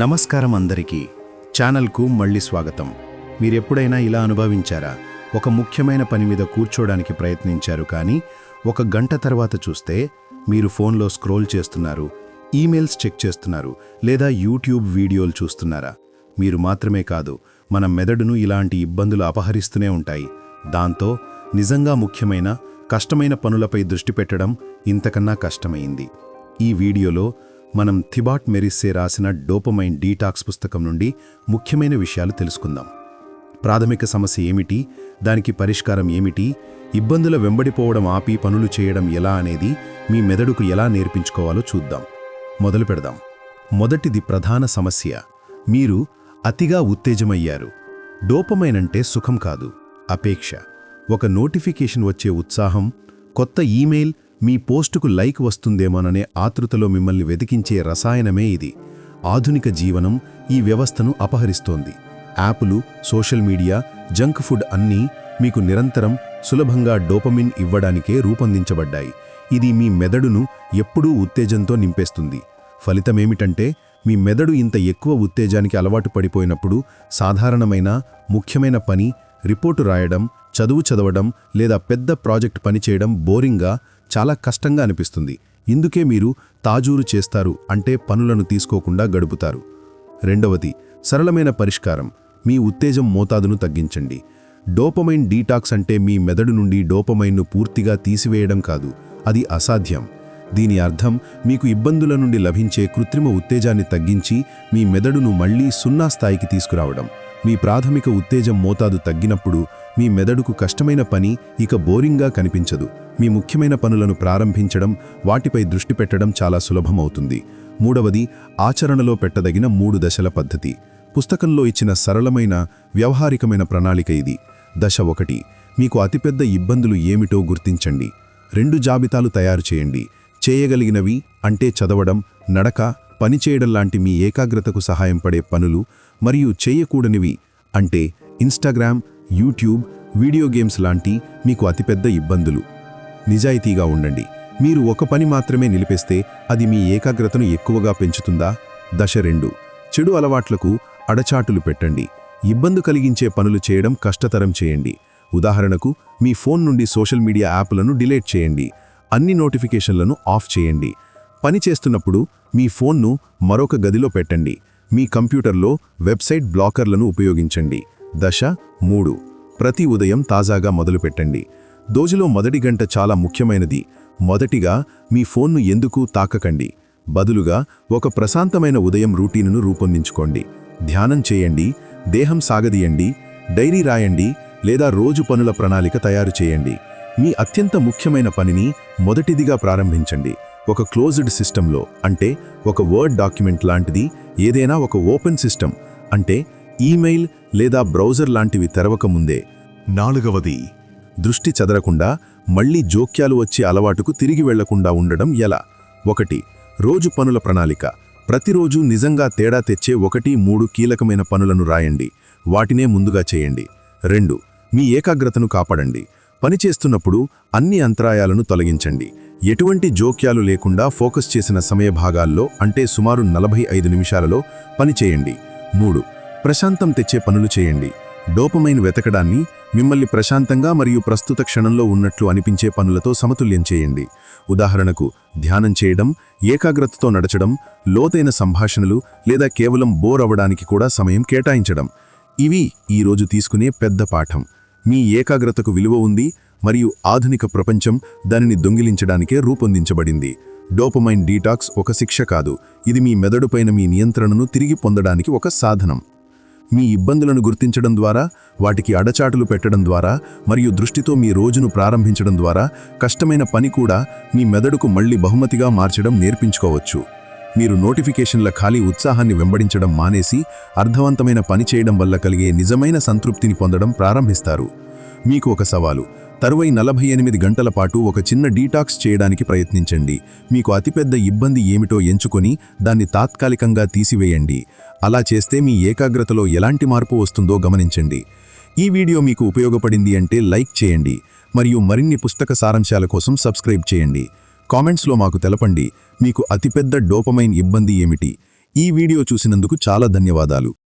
నమస్కారం అందరికీ. ఛానల్కు మళ్ళీ స్వాగతం. మీరెప్పుడైనా ఇలా అనుభవించారా? ఒక ముఖ్యమైన పని మీద కూర్చోడానికి ప్రయత్నించారు కానీ ఒక గంట తర్వాత చూస్తే మీరు ఫోన్లో స్క్రోల్ చేస్తున్నారు ఈమెయిల్స్ చెక్ చేస్తున్నారు లేదా యూట్యూబ్ వీడియోలు చూస్తున్నారా? మీరు మాత్రమే కాదు మన మెదడును ఇలాంటి ఇబ్బందులు అపహరిస్తూనే ఉంటాయి. దాంతో నిజంగా ముఖ్యమైన కష్టమైన పనులపై దృష్టి పెట్టడం ఇంతకన్నా కష్టమైంది. ఈ వీడియోలో మనం థిబాట్ మెరిస్సే రాసిన డోపమైన్ డీటాక్స్ పుస్తకం నుండి ముఖ్యమైన విషయాలు తెలుసుకుందాం. ప్రాథమిక సమస్య ఏమిటి? దానికి పరిష్కారం ఏమిటి? ఇబ్బందుల వెంబడిపోవడం ఆపి పనులు చేయడం ఎలా అనేది మీ మెదడుకు ఎలా నేర్పించుకోవాలో చూద్దాం. మొదలు పెడదాం. మొదటిది ప్రధాన సమస్య. మీరు అతిగా ఉత్తేజమయ్యారు. డోపమైన్ అంటే సుఖం కాదు అపేక్ష. ఒక నోటిఫికేషన్ వచ్చే ఉత్సాహం కొత్త ఈమెయిల్ మీ పోస్టుకు లైక్ వస్తుందేమోననే ఆతృతలో మిమ్మల్ని వెతికించే రసాయనమే ఇది. ఆధునిక జీవనం ఈ వ్యవస్థను అపహరిస్తోంది. యాపులు సోషల్ మీడియా జంక్ ఫుడ్ అన్నీ మీకు నిరంతరం సులభంగా డోపమిన్ ఇవ్వడానికే రూపొందించబడ్డాయి. ఇది మీ మెదడును ఎప్పుడూ ఉత్తేజంతో నింపేస్తుంది. ఫలితమేమిటంటే మీ మెదడు ఇంత ఎక్కువ ఉత్తేజానికి అలవాటు పడిపోయినప్పుడు సాధారణమైన ముఖ్యమైన పని రిపోర్టు రాయడం చదువు చదవడం లేదా పెద్ద ప్రాజెక్ట్ పనిచేయడం బోరింగ్గా చాలా కష్టంగా అనిపిస్తుంది. ఇందుకే మీరు తాజూరు చేస్తారు అంటే పనులను తీసుకోకుండా గడుపుతారు. రెండవది సరళమైన పరిష్కారం. మీ ఉత్తేజం మోతాదును తగ్గించండి. డోపమైన్ డీటాక్స్ అంటే మీ మెదడు నుండి డోపమైన్ను పూర్తిగా తీసివేయడం కాదు. అది అసాధ్యం. దీని అర్థం మీకు ఇబ్బందుల నుండి లభించే కృత్రిమ ఉత్తేజాన్ని తగ్గించి మీ మెదడును మళ్ళీ సున్నా స్థాయికి తీసుకురావడం. మీ ప్రాథమిక ఉత్తేజం మోతాదు తగ్గినప్పుడు మీ మెదడుకు కష్టమైన పని ఇక బోరింగ్గా కనిపించదు. మీ ముఖ్యమైన పనులను ప్రారంభించడం వాటిపై దృష్టి పెట్టడం చాలా సులభమవుతుంది. మూడవది ఆచరణలో పెట్టదగిన మూడు దశల పద్ధతి. పుస్తకంలో ఇచ్చిన సరళమైన వ్యవహారికమైన ప్రణాళిక ఇది. దశ ఒకటి మీకు అతిపెద్ద ఇబ్బందులు ఏమిటో గుర్తించండి. రెండు జాబితాలు తయారు చేయండి. చేయగలిగినవి అంటే చదవడం నడక పనిచేయడం లాంటి మీ ఏకాగ్రతకు సహాయం పడే పనులు మరియు చేయకూడనివి అంటే ఇన్స్టాగ్రామ్ యూట్యూబ్ వీడియో గేమ్స్ లాంటి మీకు అతిపెద్ద ఇబ్బందులు. నిజాయితీగా ఉండండి. మీరు ఒక పని మాత్రమే నిలిపేస్తే అది మీ ఏకాగ్రతను ఎక్కువగా పెంచుతుందా? దశ రెండు. చెడు అలవాట్లకు అడచాటులు పెట్టండి. ఇబ్బంది కలిగించే పనులు చేయడం కష్టతరం చేయండి. ఉదాహరణకు మీ ఫోన్ నుండి సోషల్ మీడియా యాప్లను డిలీట్ చేయండి. అన్ని నోటిఫికేషన్లను ఆఫ్ చేయండి. పని చేస్తున్నప్పుడు మీ ఫోన్ను మరొక గదిలో పెట్టండి. మీ కంప్యూటర్లో వెబ్సైట్ బ్లాకర్లను ఉపయోగించండి. దశ మూడు. ప్రతి ఉదయం తాజాగా మొదలుపెట్టండి. దోజులో మొదటి గంట చాలా ముఖ్యమైనది. మొదటిగా మీ ఫోన్ను ఎందుకు తాకకండి. బదులుగా ఒక ప్రశాంతమైన ఉదయం రూటీన్ను రూపొందించుకోండి. ధ్యానం చేయండి దేహం సాగదీయండి డైరీ రాయండి లేదా రోజు పనుల ప్రణాళిక తయారు చేయండి. మీ అత్యంత ముఖ్యమైన పనిని మొదటిదిగా ప్రారంభించండి. ఒక క్లోజ్డ్ సిస్టంలో అంటే ఒక వర్డ్ డాక్యుమెంట్ లాంటిది ఏదైనా ఒక ఓపెన్ సిస్టమ్ అంటే ఈమెయిల్ లేదా బ్రౌజర్ లాంటివి తెరవక ముందే నాలుగవది దృష్టి చెదరకుండా మళ్ళీ జోక్యాలు వచ్చే అలవాటుకు తిరిగి వెళ్ళకుండా ఉండడం ఎలా? ఒకటి రోజు పనుల ప్రణాళిక. ప్రతిరోజు నిజంగా తేడా తెచ్చే ఒకటి మూడు కీలకమైన పనులను రాయండి. వాటినే ముందుగా చేయండి. రెండు మీ ఏకాగ్రతను కాపాడండి. పనిచేస్తున్నప్పుడు అన్ని అంతరాయాలను తొలగించండి. ఎటువంటి జోక్యాలు లేకుండా ఫోకస్ చేసిన సమయ భాగాల్లో అంటే సుమారు నలభై ఐదు నిమిషాలలో పనిచేయండి మూడు ప్రశాంతం తెచ్చే పనులు చేయండి. డోపమైన్ వెతకడాన్ని మిమ్మల్ని ప్రశాంతంగా మరియు ప్రస్తుత క్షణంలో ఉన్నట్లు అనిపించే పనులతో సమతుల్యం చేయండి. ఉదాహరణకు ధ్యానం చేయడం ఏకాగ్రతతో నడచడం లోతైన సంభాషణలు లేదా కేవలం బోర్ అవ్వడానికి కూడా సమయం కేటాయించడం. ఇవి ఈరోజు తీసుకునే పెద్ద పాఠం. మీ ఏకాగ్రతకు విలువ ఉంది మరియు ఆధునిక ప్రపంచం దానిని దొంగిలించడానికే రూపొందించబడింది. డోపమైన్ డీటాక్స్ ఒక శిక్ష కాదు. ఇది మీ మెదడుపైన మీ నియంత్రణను తిరిగి పొందడానికి ఒక సాధనం. మీ ఇబ్బందులను గుర్తించడం ద్వారా వాటికి అడచాటులు పెట్టడం ద్వారా మరియు దృష్టితో మీ రోజును ప్రారంభించడం ద్వారా కష్టమైన పని కూడా మీ మెదడుకు మళ్ళీ బహుమతిగా మార్చడం నేర్పించుకోవచ్చు. మీరు నోటిఫికేషన్ల ఖాళీ ఉత్సాహాన్ని వెంబడించడం మానేసి అర్థవంతమైన పని చేయడం వల్ల కలిగే నిజమైన సంతృప్తిని పొందడం ప్రారంభిస్తారు. మీకు ఒక సవాలు. తరువై నలభై ఎనిమిది గంటల పాటు ఒక చిన్న డీటాక్స్ చేయడానికి ప్రయత్నించండి. మీకు అతిపెద్ద ఇబ్బంది ఏమిటో ఎంచుకొని దాన్ని తాత్కాలికంగా తీసివేయండి. అలా చేస్తే మీ ఏకాగ్రతలో ఎలాంటి మార్పు వస్తుందో గమనించండి. ఈ వీడియో మీకు ఉపయోగపడింది అంటే లైక్ చేయండి. మరియు మరిన్ని పుస్తక సారాంశాల కోసం సబ్స్క్రైబ్ చేయండి. కామెంట్స్లో మాకు తెలపండి. మీకు అతిపెద్ద డోపమైన్ ఇబ్బంది ఏమిటి? ఈ వీడియో చూసినందుకు చాలా ధన్యవాదాలు.